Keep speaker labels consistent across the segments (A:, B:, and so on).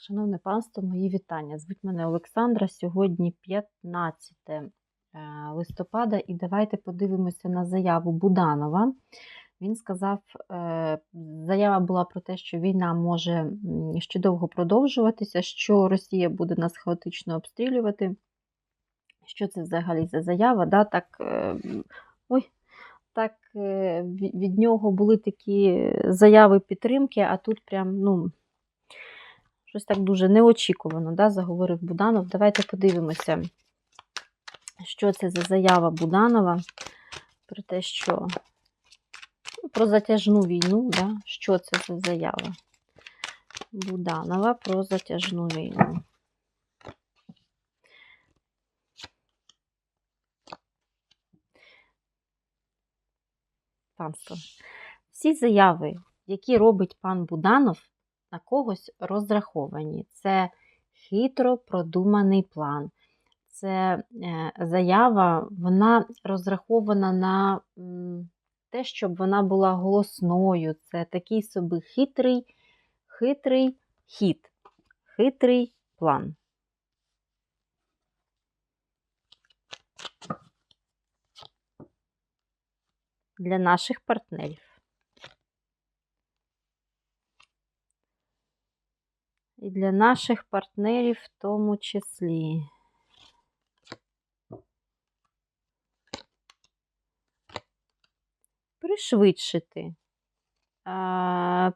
A: Шановне панство, мої вітання. Звуть мене Олександра. Сьогодні 15 е, листопада, і давайте подивимося на заяву Буданова. Він сказав, е, заява була про те, що війна може ще довго продовжуватися, що Росія буде нас хаотично обстрілювати. Що це взагалі за заява? Да? Так, е, ой, так від нього були такі заяви підтримки, а тут прям, ну. Щось так дуже неочікувано, да, заговорив Буданов. Давайте подивимося, що це за заява Буданова про те, що ну, про затяжну війну, да, що це за заява Буданова про затяжну війну. Панство. Всі заяви, які робить пан Буданов, на когось розраховані. Це хитро продуманий план. Це е, заява, вона розрахована на те, щоб вона була голосною. Це такий собі хитрий, хитрий хід, хитрий план. Для наших партнерів. І для наших партнерів в тому числі. Пришвидшити. А,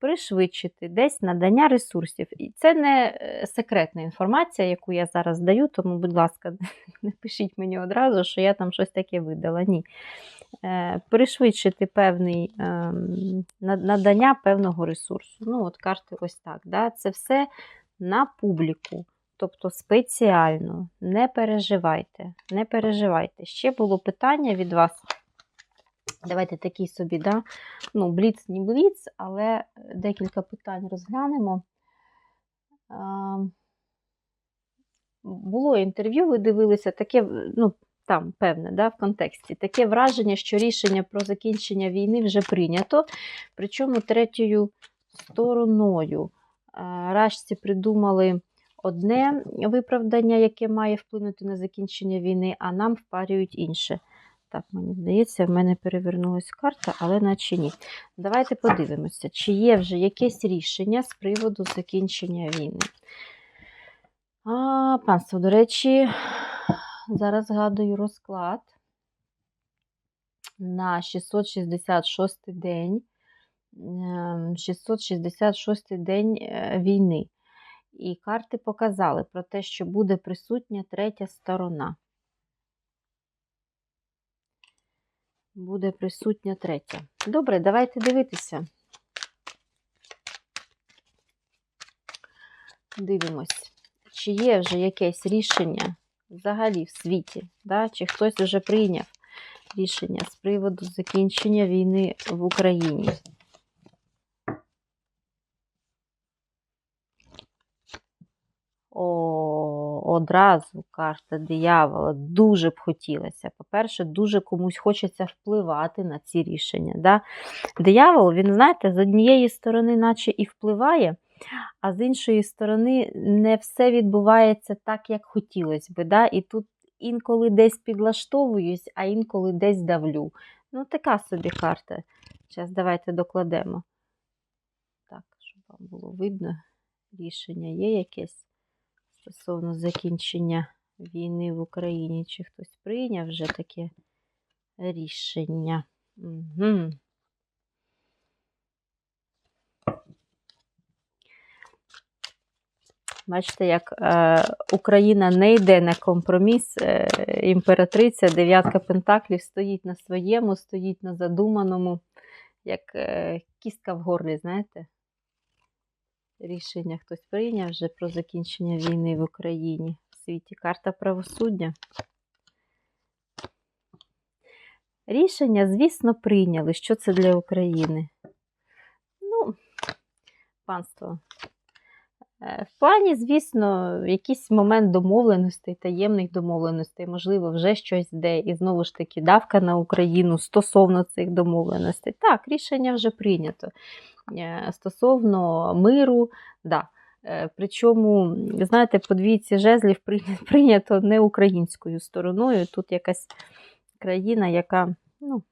A: пришвидшити десь надання ресурсів. І це не е, секретна інформація, яку я зараз даю, тому, будь ласка, не пишіть мені одразу, що я там щось таке видала. Ні. Е, Пришвидшити певний ем, надання певного ресурсу. Ну, от карти ось так. Да? Це все на публіку. Тобто спеціально, не переживайте, не переживайте. Ще було питання від вас. Давайте такий собі, да? ну, бліц, не бліц, але декілька питань розглянемо. Було інтерв'ю, ви дивилися, таке, ну, там, певне, да, в контексті, таке враження, що рішення про закінчення війни вже прийнято, причому третьою стороною. Рашці придумали одне виправдання, яке має вплинути на закінчення війни, а нам впарюють інше. Так, мені здається, в мене перевернулась карта, але наче ні. Давайте подивимося, чи є вже якесь рішення з приводу закінчення війни. А, панство, до речі, зараз згадую розклад на 666 день. ем, 666 день е, війни. І карти показали про те, що буде присутня третя сторона. Буде присутня третя. Добре, давайте дивитися. Дивимось, чи є вже якесь рішення взагалі в світі, да? чи хтось вже прийняв рішення з приводу закінчення війни в Україні. О, одразу карта диявола. Дуже б хотілося. По-перше, дуже комусь хочеться впливати на ці рішення. Да? Диявол, він, знаєте, з однієї сторони, наче і впливає, а з іншої сторони, не все відбувається так, як хотілося би. Да? І тут інколи десь підлаштовуюсь, а інколи десь давлю. Ну, така собі карта. Зараз давайте докладемо. Так, щоб вам було видно, рішення є якесь стосовно закінчення війни в Україні. Чи хтось прийняв вже таке рішення? Угу. Бачите, як е, Україна не йде на компроміс, е, імператриця, дев'ятка пентаклів стоїть на своєму, стоїть на задуманому, як е, кістка в горлі, знаєте? Рішення хтось прийняв вже про закінчення війни в Україні в світі. Карта правосуддя. Рішення, звісно, прийняли. Що це для України? Ну, панство. Е, В плані, звісно, якийсь момент домовленостей, таємних домовленостей, можливо, вже щось йде. І знову ж таки, давка на Україну стосовно цих домовленостей. Так, рішення вже прийнято. е, стосовно миру. Да. Е, Причому, знаєте, по двійці жезлів прийнято не українською стороною. Тут якась країна, яка, ну,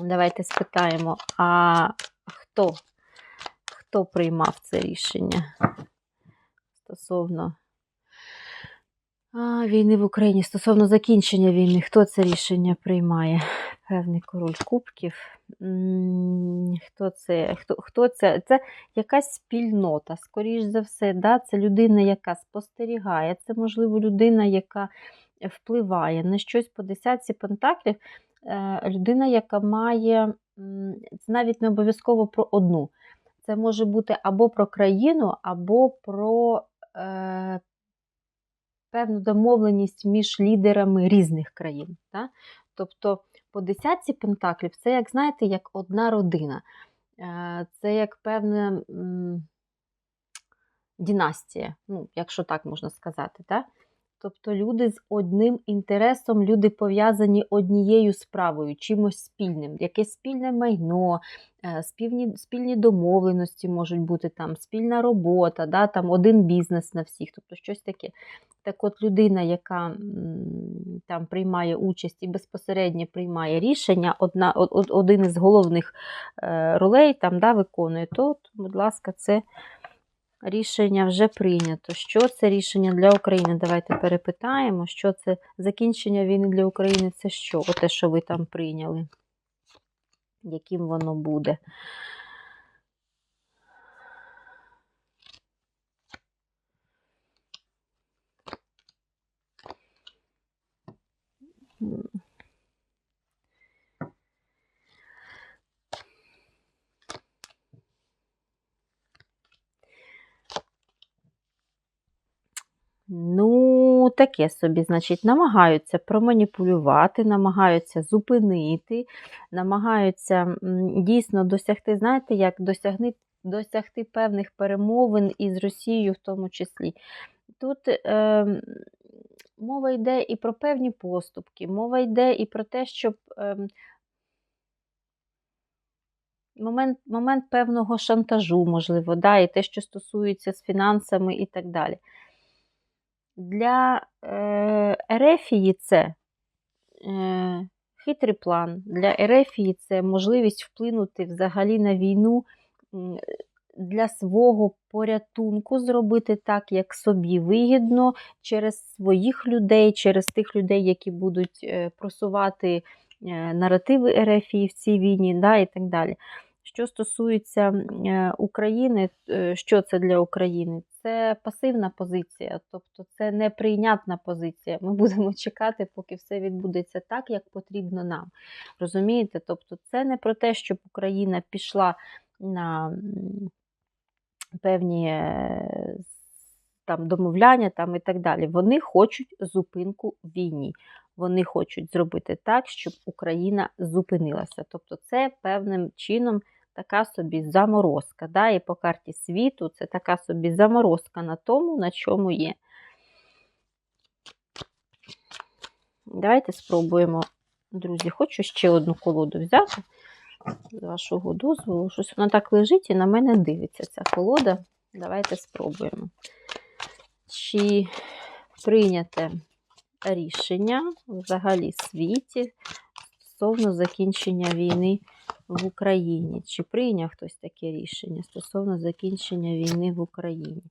A: давайте спитаємо, а хто? Хто приймав це рішення стосовно а, війни в Україні, стосовно закінчення війни, хто це рішення приймає? Певний король кубків. Хто це? Хто, хто це? Це якась спільнота, скоріш за все. Да? Це людина, яка спостерігає, це, можливо, людина, яка впливає на щось по десятці пентаклів. Е, Людина, яка має, це навіть не обов'язково про одну. Це може бути або про країну, або про е, певну домовленість між лідерами різних країн. Да? Тобто по десятці пентаклів це, як знаєте, як одна родина. Е, Це як певна м, династія, ну, якщо так можна сказати. Да? Тобто люди з одним інтересом, люди пов'язані однією справою, чимось спільним, якесь спільне майно, е, спільні, спільні домовленості можуть бути, там, спільна робота, да, там, один бізнес на всіх, тобто щось таке. Так от людина, яка там приймає участь і безпосередньо приймає рішення, одна, од- од- один із головних е, ролей там, да, виконує, то, будь ласка, це рішення вже прийнято. Що це рішення для України? Давайте перепитаємо, що це закінчення війни для України це що? Оте, що ви там прийняли. Яким воно буде? Ну, таке собі, значить, намагаються проманіпулювати, намагаються зупинити, намагаються дійсно досягти, знаєте, як досягни, досягти певних перемовин із Росією в тому числі. Тут е, мова йде і про певні поступки, мова йде і про те, щоб е, момент, момент певного шантажу, можливо, да, і те, що стосується з фінансами і так далі. Для е, Ерефії це е, хитрий план. Для Ерефії це можливість вплинути взагалі на війну для свого порятунку, зробити так, як собі вигідно, через своїх людей, через тих людей, які будуть е, просувати е, наративи Ерефії в цій війні, да, і так далі. Що стосується е, України, що це для України? Це пасивна позиція, тобто це неприйнятна позиція. Ми будемо чекати, поки все відбудеться так, як потрібно нам. Розумієте? Тобто, це не про те, щоб Україна пішла на певні е, там, домовляння там, і так далі. Вони хочуть зупинку війні. Вони хочуть зробити так, щоб Україна зупинилася. Тобто, це певним чином така собі заморозка. Да? І по карті світу це така собі заморозка на тому, на чому є. Давайте спробуємо, друзі, хочу ще одну колоду взяти. З вашого дозволу. Щось вона так лежить і на мене дивиться ця колода. Давайте спробуємо. Чи прийняте рішення взагалі світі стосовно закінчення війни в Україні? Чи прийняв хтось таке рішення стосовно закінчення війни в Україні?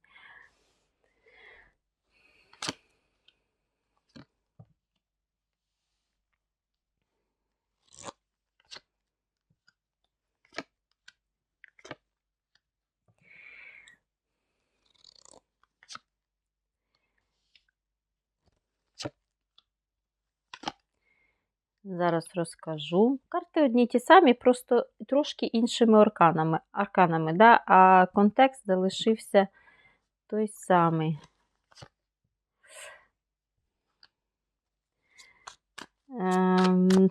A: Зараз розкажу. Карти одні ті самі, просто трошки іншими арканами, арканами да? а контекст залишився той самий. Ем,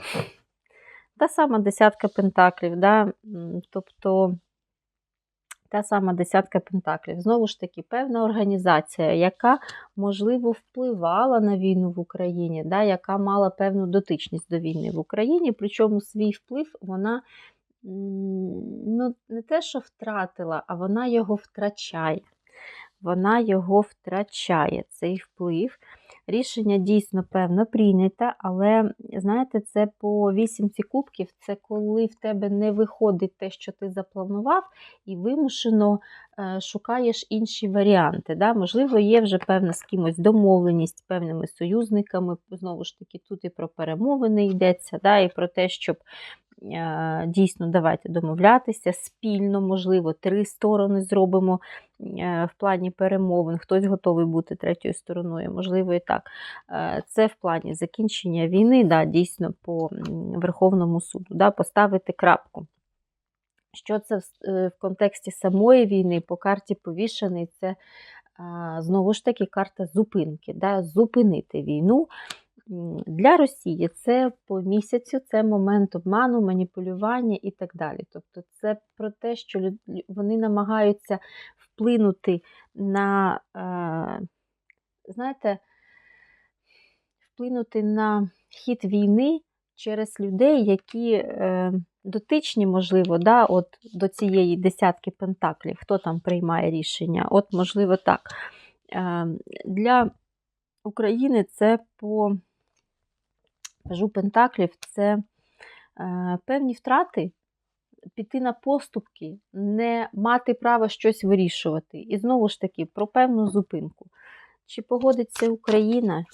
A: та сама десятка пентаклів, да? тобто та сама десятка пентаклів. Знову ж таки, певна організація, яка, можливо, впливала на війну в Україні, да? яка мала певну дотичність до війни в Україні, причому свій вплив вона ну, не те, що втратила, а вона його втрачає. Вона його втрачає, цей вплив. Рішення дійсно певно прийнято, але знаєте, це по вісімці кубків, це коли в тебе не виходить те, що ти запланував, і вимушено е, шукаєш інші варіанти. Да? Можливо, є вже певна з кимось домовленість певними союзниками. Знову ж таки, тут і про перемовини йдеться, да? і про те, щоб дійсно давайте домовлятися спільно, можливо, три сторони зробимо в плані перемовин. Хтось готовий бути третьою стороною, можливо, і так. Це в плані закінчення війни, да, дійсно по Верховному суду, да, поставити крапку. Що це в, е, контексті самої війни по карті повішений, це знову ж таки карта зупинки, да, зупинити війну. Для Росії це по місяцю, це момент обману, маніпулювання і так далі. Тобто це про те, що вони намагаються вплинути на, е, знаєте, вплинути на хід війни через людей, які е, дотичні, можливо, да, от до цієї десятки пентаклів, хто там приймає рішення. От, можливо, так. Е, для України це по кажу пентаклів, це е, певні втрати. Піти на поступки, не мати права щось вирішувати. І знову ж таки, про певну зупинку. Чи погодиться Україна,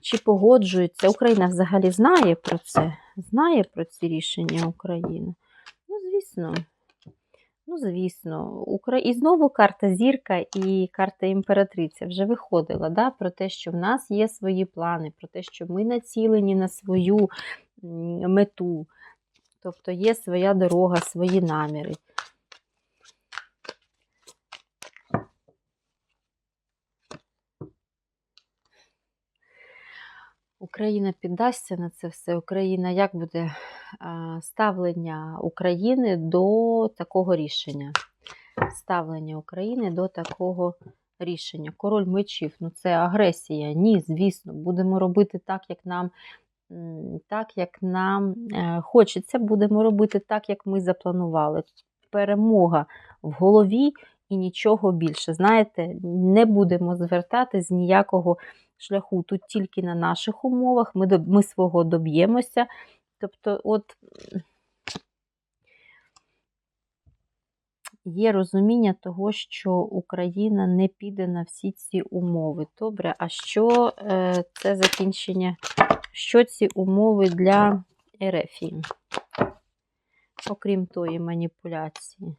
A: чи погоджується. Україна взагалі знає про це, знає про ці рішення України. Ну, звісно. Ну, звісно, і знову карта зірка і карта імператриця вже виходила да, про те, що в нас є свої плани, про те, що ми націлені на свою мету. Тобто є своя дорога, свої наміри. Україна піддасться на це все. Україна як буде ставлення України до такого рішення? Ставлення України до такого рішення. Король мечів, ну це агресія. Ні, звісно, будемо робити так, як нам, так, як нам е, хочеться. Будемо робити так, як ми запланували. Перемога в голові і нічого більше. Знаєте, не будемо звертати з ніякого шляху тут тільки на наших умовах, ми, ми свого доб'ємося. Тобто, от є розуміння того, що Україна не піде на всі ці умови. Добре, а що е, це закінчення? Що ці умови для Ерефії? Окрім тої маніпуляції.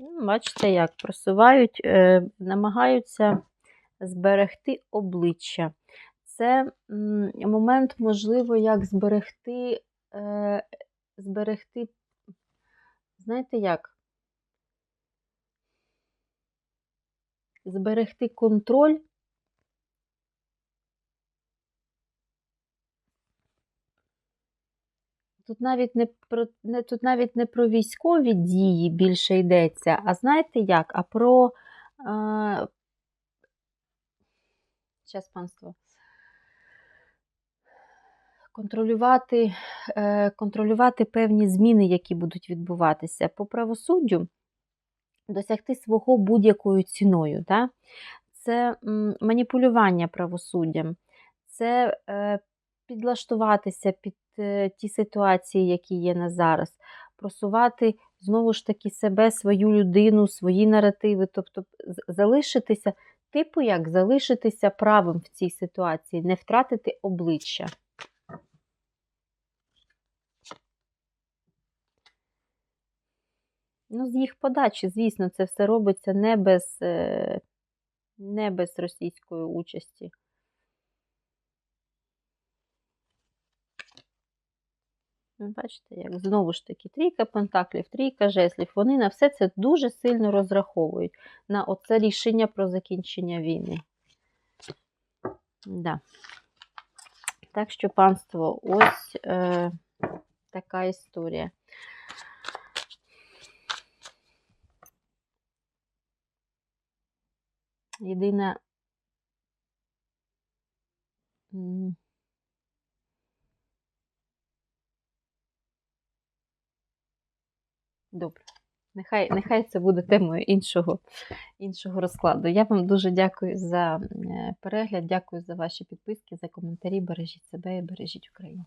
A: Бачите, як просувають, е, намагаються зберегти обличчя. Це момент, можливо, як зберегти, е, зберегти, знаєте як? Зберегти контроль. Тут навіть не про не тут навіть не про військові дії більше йдеться, а знаєте як? А про е, Щас, панство. Контролювати, е, контролювати певні зміни, які будуть відбуватися по правосуддю, досягти свого будь-якою ціною. Да? Це м, маніпулювання правосуддям, це е, підлаштуватися під ті ситуації, які є на зараз, просувати знову ж таки себе, свою людину, свої наративи, тобто залишитися, типу як залишитися правим в цій ситуації, не втратити обличчя. Ну, з їх подачі, звісно, це все робиться не без, е, не без російської участі. Бачите, як знову ж таки, трійка пентаклів, трійка жеслів, вони на все це дуже сильно розраховують на оце рішення про закінчення війни. Да. Так що, панство, ось е, така історія. Єдине, Добре. Нехай, нехай це буде темою іншого, іншого розкладу. Я вам дуже дякую за е, перегляд, дякую за ваші підписки, за коментарі. Бережіть себе і бережіть Україну.